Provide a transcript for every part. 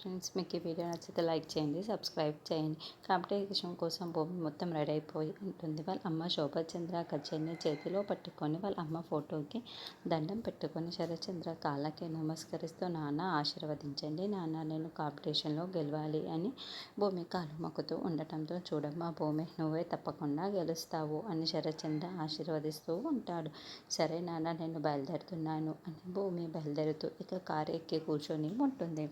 Friends మీకు ఈ video నచ్చితే లైక్ చేయండి సబ్స్క్రైబ్ చేయండి. కాంపిటీషన్ కోసం భూమి మొత్తం రెడీ అయిపోయి ఉంటుంది. వాళ్ళ అమ్మ శోభచంద్ర గజ్జల్ని చేతిలో పట్టుకొని వాళ్ళ అమ్మ ఫోటోకి దండం పెట్టుకొని శరత్చంద్ర కాళ్ళకి నమస్కరిస్తూ నాన్న ఆశీర్వదించండి నాన్న నేను కాంపిటీషన్లో గెలవాలి అని భూమి కాలు మొక్కుతూ ఉండటంతో చూడమ్మా భూమి నువ్వే తప్పకుండా గెలుస్తావు అని శరత్చంద్ర ఆశీర్వదిస్తూ ఉంటాడు. సరే నాన్న నేను బయలుదేరుతున్నాను అని భూమి బయలుదేరుతూ ఇక కారు ఎక్కి కూర్చొని ఉంటుంది.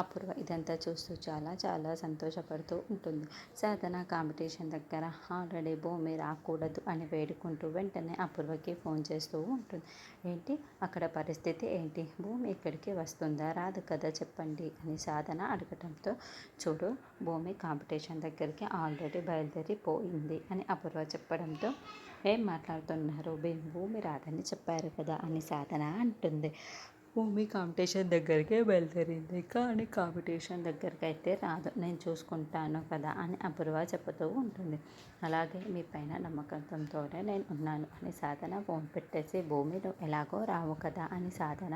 అప్పుడు అపూర్వ ఇదంతా చూస్తూ చాలా చాలా సంతోషపడుతూ ఉంటుంది. సాధన కాంపిటీషన్ దగ్గర ఆల్రెడీ భూమి రాకూడదు అని వేడుకుంటూ వెంటనే అపూర్వకి ఫోన్ చేస్తూ ఉంటుంది. ఏంటి? అక్కడ పరిస్థితి ఏంటి? భూమి ఇక్కడికి వస్తుందా? రాదు కదా చెప్పండి అని సాధన అడగటంతో చూడు భూమి కాంపిటీషన్ దగ్గరికి ఆల్రెడీ బయలుదేరి పోయింది అని అపూర్వ చెప్పడంతో ఏం మాట్లాడుతున్నారు? భూమి రాదని చెప్పారు కదా అని సాధన అంటుంది. భూమి కాంపిటీషన్ దగ్గరికే బయలుదేరింది. కానీ కాంపిటీషన్ దగ్గరికి అయితే రాదు. నేను చూసుకుంటాను కదా అని అపూర్వ చెబుతూ ఉంటుంది. అలాగే మీ పైన నమ్మకంతోనే నేను ఉన్నాను అని సాధన ఫోన్ పెట్టేసి భూమి నువ్వు ఎలాగో రావు కదా అని సాధన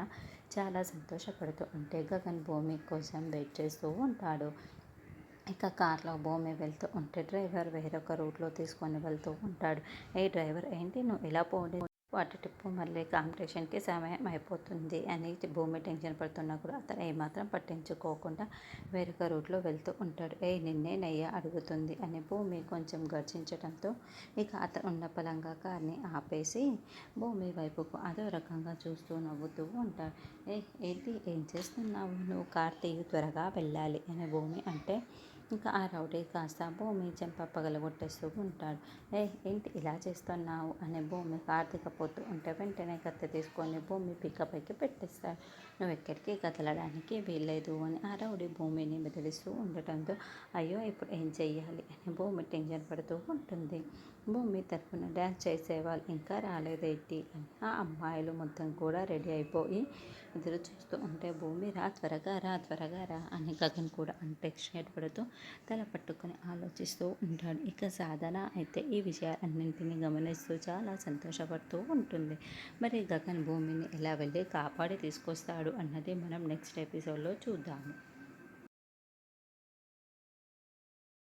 చాలా సంతోషపడుతూ ఉంటే గగన్ భూమి కోసం వెయిట్ చేస్తూ ఉంటాడు. ఇక కార్లో భూమి వెళ్తూ ఉంటే డ్రైవర్ వేరొక రూట్లో తీసుకొని వెళ్తూ ఉంటాడు. ఏ డ్రైవర్ ఏంటి? నువ్వు ఇలా పోనీ వాటి టిప్పు మళ్ళీ కాంపిటీషన్కి సమయం అయిపోతుంది అని భూమి టెన్షన్ పడుతున్నా కూడా అతను ఏమాత్రం పట్టించుకోకుండా వేరొక రూట్లో వెళ్తూ ఉంటాడు. ఏ నిన్నే నయ్య అడుగుతుంది అని భూమి కొంచెం గర్జించడంతో ఇక అతను ఉన్న పలంగా కార్ని ఆపేసి భూమి వైపుకు అదో రకంగా చూస్తూ నవ్వుతూ ఉంటాడు. ఏ ఏంటి? ఏం చేస్తున్నావు? నువ్వు కార్ తీయి త్వరగా వెళ్ళాలి అని భూమి అంటే ఇంకా ఆ రౌడీ కాస్త భూమి చెంప పగలగొట్టేస్తూ ఉంటాడు. ఏ ఏంటి ఇలా చేస్తున్నావు? అనే భూమి కార్తీకపోతూ ఉంటే వెంటనే కత్తి తీసుకొని భూమి పిక్కపైకి పెట్టేస్తాడు. నువ్వు ఎక్కడికి కదలడానికి వీల్లేదు అని ఆ రౌడీ భూమిని బెదిరిస్తూ ఉండటంతో అయ్యో ఇప్పుడు ఏం చెయ్యాలి? అని భూమి టెన్షన్ పడుతూ ఉంటుంది. భూమి తరఫున డ్యాన్స్ చేసేవాళ్ళు ఇంకా రాలేదేంటి? అని ఆ అమ్మాయిలు మొత్తం కూడా రెడీ అయిపోయి ఎదురు చూస్తూ ఉంటే భూమి రా త్వరగా రా త్వరగా రా అని గగన్ కూడా అంటే పడుతూ తల పట్టుకొని ఆలోచిస్తూ ఉంటాడు. ఇక సాధన అయితే ఈ విషయాలన్నింటినీ గమనిస్తూ చాలా సంతోషపడుతూ ఉంటుంది. మరి గగన్ భూమిని ఎలా వెళ్ళి కాపాడి తీసుకొస్తాడు అన్నది మనం నెక్స్ట్ ఎపిసోడ్లో చూద్దాము.